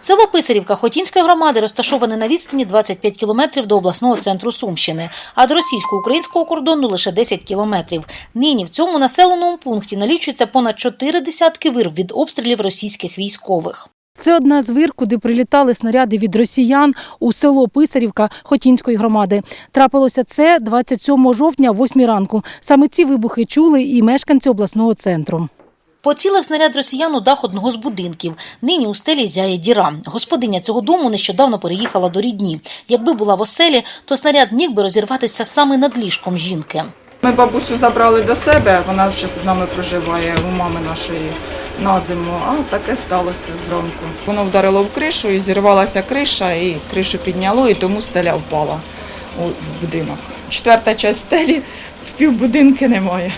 Село Писарівка Хотінської громади розташоване на відстані 25 кілометрів до обласного центру Сумщини, а до російсько-українського кордону лише 10 кілометрів. Нині в цьому населеному пункті налічується понад чотири десятки вирв від обстрілів російських військових. Це одна з вир, куди прилітали снаряди від росіян у село Писарівка Хотінської громади. Трапилося це 27 жовтня, о 8 ранку. Саме ці вибухи чули і мешканці обласного центру. Поцілив снаряд росіян у дах одного з будинків. Нині у стелі зяє діра. Господиня цього дому нещодавно переїхала до рідні. Якби була в оселі, то снаряд міг би розірватися саме над ліжком жінки. Ми бабусю забрали до себе, вона зараз з нами проживає у мами нашої на зиму, а таке сталося зранку. Воно вдарило в кришу і зірвалася криша, і кришу підняло, і тому стеля впала у будинок. Четверта частина стелі в півбудинки немає.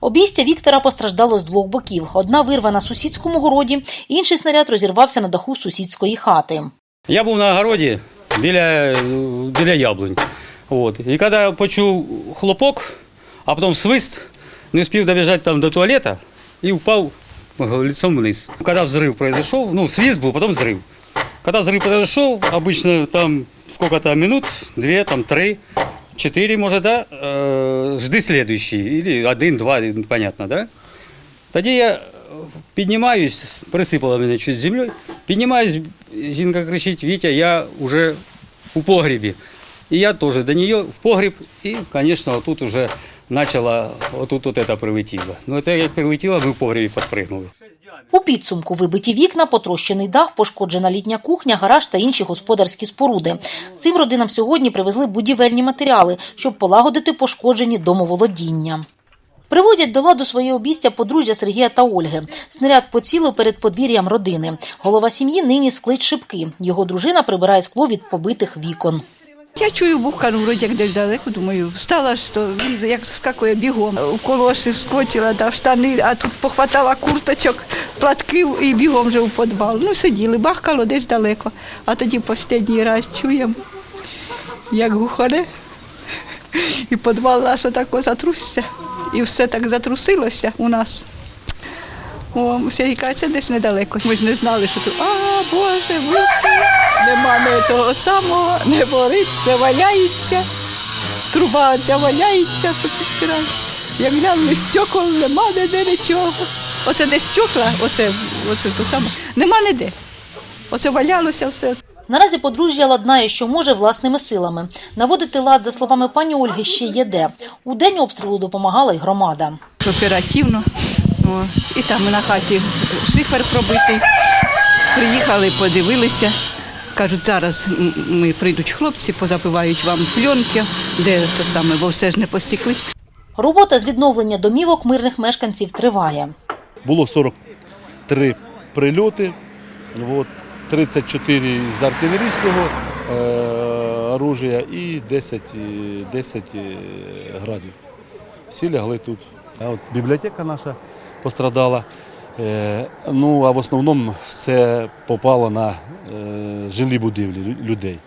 Обійстя Віктора постраждало з двох боків. Одна вирва на сусідському городі, інший снаряд розірвався на даху сусідської хати. Я був на огороді біля, біля яблунь. От. І коли я почув хлопок, а потім свист, не успів добіжати там до туалета і впав лицом вниз. Коли взрыв произошел, ну, свист был, потом взрыв. Когда взрыв произошел, обычно там сколько-то минут, две, там три, четыре, может, да, э, жди следующий, или один, два, понятно, да? Тоді я піднімаюсь, присипала мене щось землею, піднімаюсь, жінка кричить, Вітя, я вже у погрібі. І я теж до неї в погріб, і, звісно, отут вже почала, отут от це прилетіло. Ну, це як прилетіло, ми в погрібі підпригнули. У підсумку вибиті вікна, потрощений дах, пошкоджена літня кухня, гараж та інші господарські споруди. Цим родинам сьогодні привезли будівельні матеріали, щоб полагодити пошкоджені домоволодіння. Приводять до ладу своє обійстя подружжя Сергія та Ольги. Снаряд поцілив перед подвір'ям родини. Голова сім'ї нині склить шибки. Його дружина прибирає скло від побитих вікон. Я чую бухкану, вроді як десь далеко, думаю, встала, що він як скакує бігом. У колоси вскочила, да, в штани, а тут похватала курточок, платків і бігом вже у підвал. Ну, сиділи, бахкало десь далеко. А тоді останній раз чуємо, як гухане, і підвал наш отако затрусся. І все так затрусилося у нас. О, каже, це десь недалеко. Ми ж не знали, що тут. А, Боже, Боже, нема не того самого, не горить, все валяється. Труба ця валяється, що підпирає. Як глянули стекол, нема ніде нічого. Оце де стекла, оце, оце то саме. Нема ніде. Оце валялося все. Наразі подружжя ладнає, що може власними силами. Наводити лад, за словами пані Ольги, ще є де. У день обстрілу допомагала й громада. оперативно. О, і там на хаті шифер пробитий. Приїхали, подивилися. Кажуть, зараз ми прийдуть хлопці, позапивають вам пленки, де то саме, бо все ж не посікли. Робота з відновлення домівок мирних мешканців триває. Було 43 прильоти, 34 з артилерійського е, оружия і 10, е, 10 е, градів. Всі лягли тут. От бібліотека наша пострадала. Е, ну, а в основному все попало на е, жилі будівлі людей.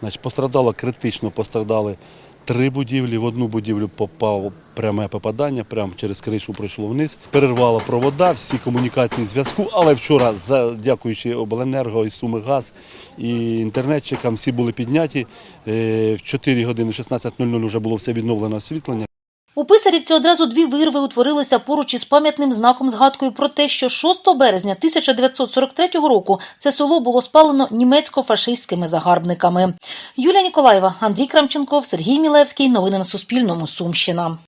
Значить, пострадало критично, пострадали три будівлі. В одну будівлю попало пряме попадання, прямо через кришу пройшло вниз. Перервало провода, всі комунікації зв'язку. Але вчора, дякуючи обленерго і Суми Газ і інтернетчикам, всі були підняті. Е, В 4 години 16.00 вже було все відновлено освітлення. У Писарівці одразу дві вирви утворилися поруч із пам'ятним знаком згадкою про те, що 6 березня 1943 року це село було спалено німецько-фашистськими загарбниками. Юлія Ніколаєва, Андрій Крамченков, Сергій Мілевський. Новини на Суспільному. Сумщина.